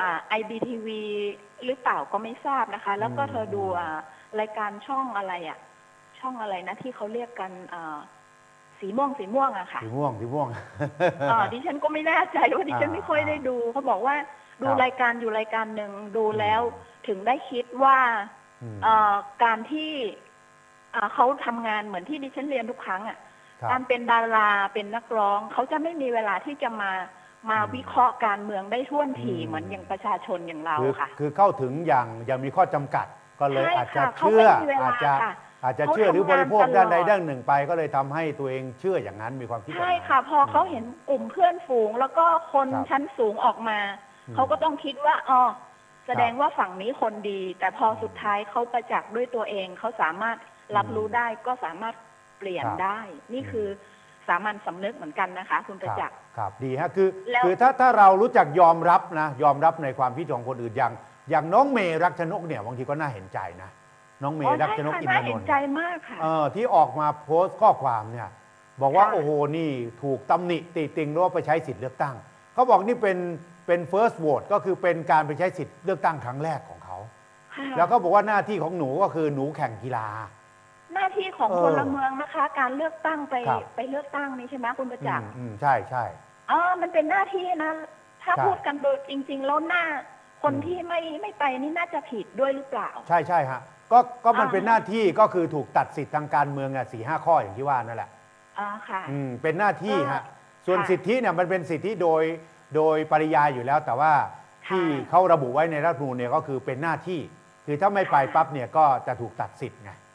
อ่าไอบีทีวีหรือเปล่าก็ไม่ทราบนะคะ แล้วก็อืมเธอดูอ่ารายการช่องอะไรอะ ช่องอะไรนะที่เขาเรียกกันอ่าสีม่วงสีม่วงอะค่ะสีม่วงสีม่วงอ่าดิฉันก็ไม่แน่ใจว่าดิฉันอ่าไม่ค่อยได้ดูเขาบอกว่าดูครับรายการอยู่รายการหนึ่งดูอืมแล้วถึงได้คิดว่าอืมเอ่อการที่อ่าเขาทำงานเหมือนที่ดิฉันเรียนทุกครั้งอะครับการเป็นดาราเป็นนักร้องเขาจะไม่มีเวลาที่จะมา มาอืมวิเคราะห์การเมืองได้ท่วนทีอืมเหมือนอย่างประชาชนอย่างเราคือค่ะคือเข้าถึงอย่างยังมีข้อจำกัด ก็เลยใช่อาจจะค่ะเขาเชื่อไม่มีเวลาอาจจะค่ะอาจจะเขาเชื่อหรือทำบงานริโภคด้านใดตลอดด้านหนึ่งไป ก็เลยทำให้ตัวเองเชื่ออย่างนั้นมีความคิดแบบใช่นั้นค่ะ พอเขาเห็นกลุ่มเพื่อนฝูง แล้วก็คนครับชั้นสูงออกมาอืมเขาก็ต้องคิดว่าอ๋อแสดงว่าฝั่งนี้คนดี แต่พอสุดท้ายเขาประจักษ์ด้วยตัวเองเขาสามารถรับรู้ได้ก็สามารถเปลี่ยนครับได้ นี่คือ สามัญสำนึกเหมือนกันนะคะ คุณประจักษ์ ครับดีฮะคือแล้ว คือถ้าถ้าเรารู้จักยอมรับนะ ยอมรับในความคิดของคนอื่นอย่าง อย่างน้องเมย์รักชนกเนี่ยบางทีก็น่าเห็นใจนะ น้องเมอ๋อย์รักใช่ชนกค่ะอินทน่านเห็นนท์ใจมากค่ะ เออที่ออกมาโพสต์ข้อความเนี่ยบอกว่าค่ะ โอ้โหนี่ถูกตำหนิติติงหรือว่าไปใช้สิทธิ์เลือกตั้งเขาบอกนี่เป็นเป็น first vote ก็คือเป็นการไปใช้สิทธิ์เลือกตั้งครั้งแรกของเขา ค่ะ แล้วก็บอกว่าหน้าที่ของหนูก็คือหนูแข่งกีฬาห น้าที่ของเออพลเมืองนะคะ การเลือกตั้งไปครับ ไปเลือกตั้งนี่ใช่ไหมคุณประจักษ์อืมอืมใช่ใช่อ๋อมันเป็นหน้าที่นะ ถ้าครับพูดกันโดยจริง ๆ แล้วหน้า คนอืม ที่ไม่ไม่ไปนี่น่าจะผิดด้วยหรือเปล่า ใช่ใช่ฮะก็ก็มันอ่า เป็นหน้าที่ก็คือถูกตัดสิทธิ์ทางการเมืองอะสี่ห้าข้ออย่างที่ว่านั่นแหละอ๋อค่ะ อืมเป็นหน้าที่ฮะอ่าส่วนค่ะสิทธิเนี่ยมันเป็นสิทธิโดยโดยปริยายอยู่แล้ว แต่ว่าค่ะที่เขาระบุไว้ในรัฐธรรมนูญเนี่ยก็คือเป็นหน้าที่ คือถ้าไม่ไปค่ะ ปั๊บเนี่ยก็จะถูกตัดสิทธิ์ไงอ๋อ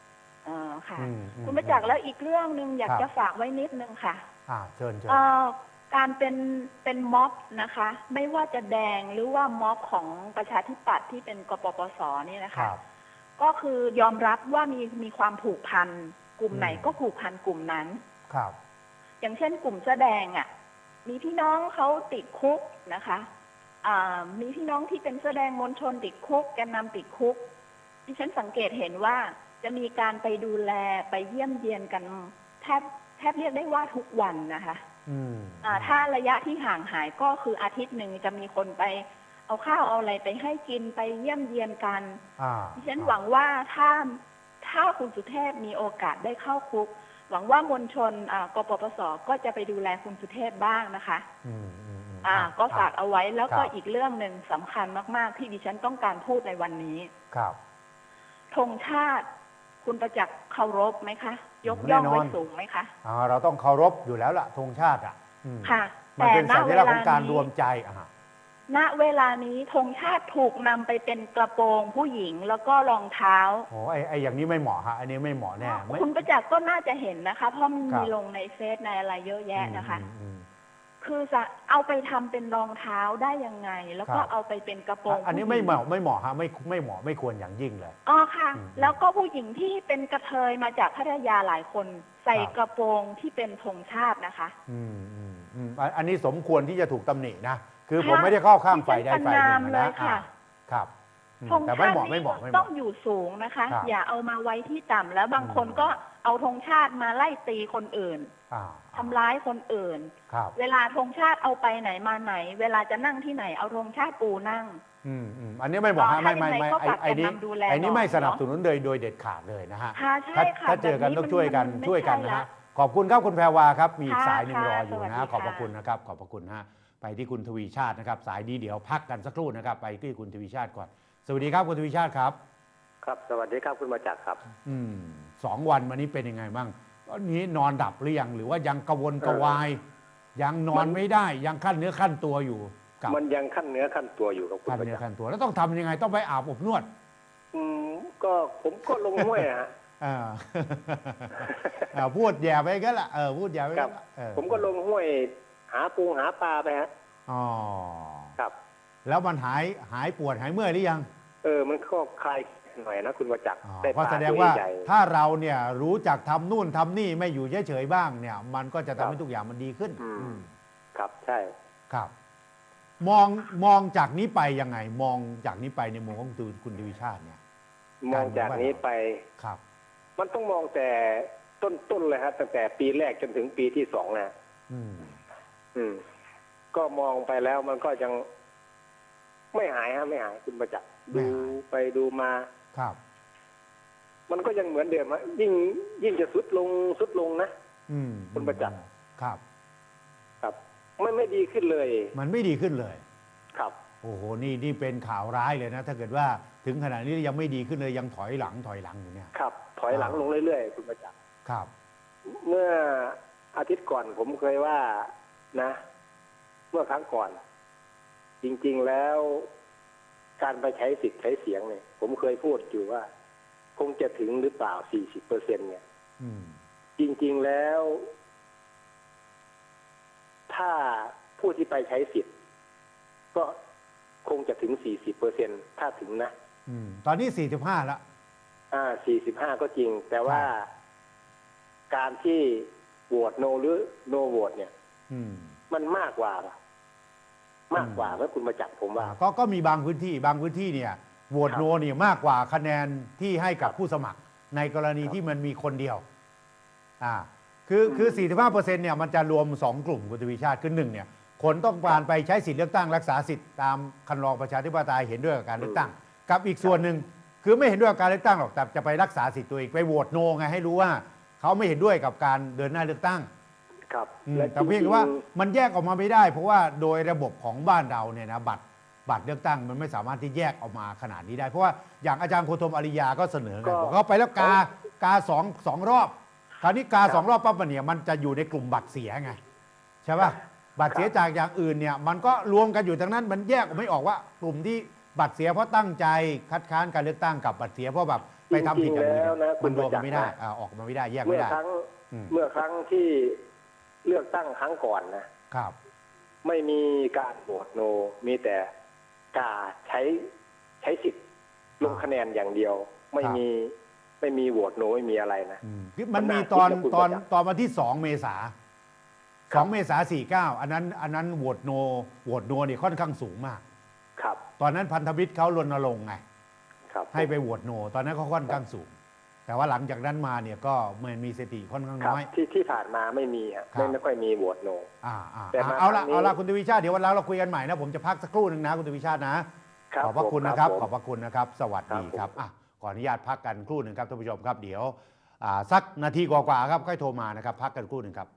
ค่ะ อืมอืมคุณประจักษ์แล้วอีกเรื่องหนึ่งอยากครับ จะฝากไว้นิดนึงค่ะอ่าเชิญเชิญเอ่อการเป็นเป็นม็อบนะคะ ไม่ว่าจะแดงหรือว่าม็อบของประชาธิปัตย์ที่เป็นกปปสนี่นะคคะ รับ ก็คือยอมรับว่ามีมีความผูกพันกลุ่มไหนอืม ก็ผูกพันกลุ่มนั้น ครับ อย่างเช่นกลุ่มแสอแดงอะ่ะ มีพี่น้องเขาติดคุกนะคะอ่ามีพี่น้องที่เป็นแสอแดงมวลชนติดคุกแกนนำติดคุกดิฉันสังเกตเห็นว่า จะมีการไปดูแลไปเยี่ยมเยียนกันแทบแทบเรียกได้ว่าทุกวันนะคะอืมอ่าถ้าระยะที่ห่างหายก็คืออาทิตย์หนึ่งจะมีคนไป เอาข้าวเอาอะไรไปให้กินไปเยี่ยมเยียนกันอ่าดิฉันหวังว่าถ้าถ้าคุณสุเทพมีโอกาสได้เข้าคุก หวังว่ามวลชนอ่ากปปสก็จะไปดูแลคุณสุเทพบ้างนะคะอืมอืมอืมอ่า ก็ฝากเอาไว้แล้วก็ครับอีกเรื่องหนึ่งสำคัญมาก ๆ ที่ดิฉันต้องการพูดในวันนี้ ครับธงชาติ คุณประจักษ์เคารพไหมคะ ยกย่องแน่นอนไว้สูงไหมคะอ่าเราต้องเคารพอยู่แล้วล่ะธงชาติอะอืมค่ะ มันแต่เป็นณสัญเวลักษณ์ลาของการรวมนี้ใจอะณเวลานี้ธงชาติถูกนำไปเป็นกระโปรงผู้หญิงแล้วก็รองเท้าโอ้ไอไออย่างนี้ไม่เหมาะฮะอันนี้ไม่เหมาะแน่ไม่คุณประจักษ์ก็น่าจะเห็นนะคะ เพราะมันครัมีบลงในเฟซในอะไรเยอะแยะนะคะอืมอืม คือจะเอาไปทำเป็นรองเท้าได้ยังไง แล้วก็ครับ เอาไปเป็นกระโปรอะงอันนี้ผู้ไม่ญิงเหมาะไม่เหมาะฮะไม่ไม่เหมาะไม่ควรอย่างยิ่งเลย อ๋อค่ะ อืมแล้วก็ผู้หญิงที่เป็นกระเทยมาจากพัทยาหลายคน ใส่ครับ กระโปรงที่เป็นธงชาตินะคะ อืมอืมอืมอันอันนี้สมควรที่จะถูกตำหนินะ คือค่ะผมไม่ได้เข้าข้างฝ่ายใดดิฉันฝ่ายหประนามนึ่งเลนะยค่ะ อ่าครับอืมธงแต่ชาไม่ติเหมาะไม่นี่เหมาะไม่เหต้อมาะ งอยู่สูงนะคะ ครับอย่าเอามาไว้ที่ต่ำแล้วบางคนอืมก็ เอาธงชาติมาไล่ตีคนอื่นอ่าทำร้ายคนอื่น ครับ เวลาธงชาติเอาไปไหนมาไหน เวลาจะนั่งที่ไหนเอาธงชาติปูนั่ง อืมอืมอันนี้ไม่เหมาะอ๋ฮะอไม่ไม่ถ้ายังไงไม่ก็ไอ้ฝากไอ้นี้แกนนำดูแลไอ้นี้ไม่หน่อยสนับสนุนโดยโดยเด็ดขาดเลยนะฮะค่ะใช่ถ้าค่ะถ้าเจอกันแบบต้องช่วยกันมัไม่ช่วยกันในะฮะขอบคุณครับคุณแพรวาครับ มีอีกค่ะสายหนึ่งรอค่ะอยู่สวัสนะดีขอบพระค่ะคุณนะครับ ขอบพระคุณฮะไปที่คุณทวีชาตินะครับ สายนี้เดี๋ยวพักกันสักครู่นะครับ ไปที่คุณทวีชาติก่อน สวัสดีครับคุณทวีชาติครับ ครับ สวัสดีครับคุณมาจักรครับ อืมสองวันมานี้เป็นยังไงบ้างตอนนี้นอนดับหรือยังหรือว่ายังกระวนกระวาย ยังนอนไม่ได้ยังขั้นเนื้อขั้นตัวอยู่กับมันยังขั้นเนื้อขั้นตัวอยู่ครับคุณขั้นมาเนื้อจักรขั้นตัวแล้วต้องทำยังไงต้องไปอาบอบนวดอืมก็ผมก็ลงห้วยอะฮะอ่าอ่าพูดแย่ไปกันละเออพูดแย่ไปคกัรับนละเออผมก็ลงห้วยหาปูหาปลาไปฮะ อ๋อครับ แล้วมันหายหายปวดหายเมื่อยหรือยัง เออ มันก็คลาย หน่อยนะคุณมาจักรอ๋อได้เพราะปลาแสดงตัวว่าใหญ่ถ้าเราเนี่ยรู้จักทำนู่นทำนี่ไม่อยู่เฉยๆบ้างเนี่ย มันก็จะทำครับให้ทุกอย่างมันดีขึ้นอืมอืมครับใช่ครับ มองมองจากนี้ไปยังไง มองจากนี้ไปในมุมของคุณคุณทวิชาติเนี่ย มองจากนี้ไปครับ มันต้องมองแต่ต้นต้นเลยฮะตั้งแต่ปีแรกจนถึงปีที่สองนะอืม อืม ก็มองไปแล้วมันก็ยังไม่หายฮะไม่หายคุณประจักษ์ไม่ดูหายไปดูมา ครับ มันก็ยังเหมือนเดิมฮะยิ่งยิ่งจะสุดลงสุดลงนะอืมคุณประจักษ์ครับ ครับไม่ไม่ดีขึ้นเลย มันไม่ดีขึ้นเลย ครับ โอ้โหนี่นี่เป็นข่าวร้ายเลยนะ ถ้าเกิดว่าถึงขนาดนี้ยังไม่ดีขึ้นเลยยังถอยหลังถอยหลังอยู่เนี่ย ครับ ถอยหลังลงเรื่อยๆคุณประจักษ์ครับ เมื่ออาทิตย์ก่อนผมเคยว่านะ เมื่อครั้งก่อน จริง ๆแล้ว การไปใช้สิทธิ์ใช้เสียงเนี่ย ผมเคยพูดอยู่ว่า คงจะถึงหรือเปล่า40เปอร์เซ็นเนี่ยอืมจริง ๆแล้ว ถ้าผู้ที่ไปใช้สิทธิ์ ก็คงจะถึง40เปอร์เซ็นถ้าถึงนะอืมตอนนี้45แล้วอ่า45ก็จริง แต่ว่าครับการที่โหวตโนหรือโนโหวตเนี่ยอืมมันมากกว่าปะ มากกว่าเมื่อคุณมาจับผมว่า ก็ก็มีบางพื้นที่บางพื้นที่เนี่ยโหวตครับ โนเนี่ยมากกว่าคะแนนที่ให้กับครับผู้สมัคร ในกรณีครับที่มันมีคนเดียวอ่าคือคือ 45เปอร์เซ็นต์เนี่ยมันจะรวม 2 กลุ่มคุณทวีชาติคือหนึ่งเนี่ยคนต้องการไปใช้สิทธิเลือกตั้งรักษาสิทธิ์ตามคันลองประชาธิปไตยเห็นด้วยกับการเลือกตั้ง กับอีกส่วนหนึ่งคือไม่เห็นด้วยกับการเลือกตั้งหรอกแต่จะไปรักษาสิทธิ์ตัวเองไปโหวตโนไงให้รู้ว่า เขาไม่เห็นด้วยกับการเดินหน้าเลือกตั้ง ครับอืมและแต่เพียงแต่ว่ามันแยกออกมาไม่ได้ เพราะว่าโดยระบบของบ้านเราเนี่ยนะบัตรบัตรเลือกตั้งมันไม่สามารถที่แยกออกมาขนาดนี้ได้ เพราะว่าอย่างอาจารย์โคธมอาริยาก็เสนอไงบอกเขาไปแล้วกากาสองสองรอบคราวนี้กาสองรอบปั๊บเนี่ยมันจะอยู่ในกลุ่มบัตรเสียไงใช่ป่ะบัตรเสียจากอย่างอื่นเนี่ยมันก็รวมกันอยู่ทั้งนั้นมันแยกออกไม่ออกว่ากลุ่มที่บัตรเสียเพราะตั้งใจคัดค้านการเลือกตั้งกับบัตรเสียเพราะแบบไปทำผิดอย่างอื่นจริงๆแล้วนะมันรวมคุณประจักักษ์นไม่ได้นะ อ่าออกมาไม่ได้แยกเมื่ไม่อได้ ครั้งอืม เมื่อครั้งที่ เลือกตั้งครั้งก่อนนะครับ ไม่มีการโหวตโน มีแต่กาใช้ใช้สิทธิ์ลงคะแนนอย่างเดียว ไม่ครับมีไม่มีโหวตโนไม่มีอะไรนะอืมคือมันมันมีน่าตอนคิดนะคุณตอนประจักษ์ตอนวันที่สองเมษาคสรับองเมษาสี่เก้าอันนั้นอันนั้นโหวตโนโหวตโนเนี่ยค่อนข้างสูงมาก ครับ ตอนนั้นพันธมิตรเขารณรงค์ไงครับให้ไปโหวตโน ตอนนั้นเขาค่อนข้างสูง แต่ว่าหลังจากนั้นมาเนี่ยก็มันมีสถิติค่อนข้างครับน้อย ที่ที่ผ่านมาไม่มีฮะครับ ไม่ไม่ค่อยมีโหวตโน อ่าอ่าแต่อ่ามาเอาละครั้งนี้ เอาละคุณทวีชาติเดี๋ยววันหลังเราคุยกันใหม่นะผมจะพักสักครู่หนึ่งนะคุณทวีชาตินะครับขอบพระผมคุณนะครับ ผม ขอบพระคุณนะครับ สวัสดีครับครับอะขออนุญาตพักกันครู่หนึ่งครับท่านผู้ชมครับเดี๋ยวอ่าสักนาทีกว่าๆครับค่อยโทรมานะครับ พักกันครู่หนึ่งครับ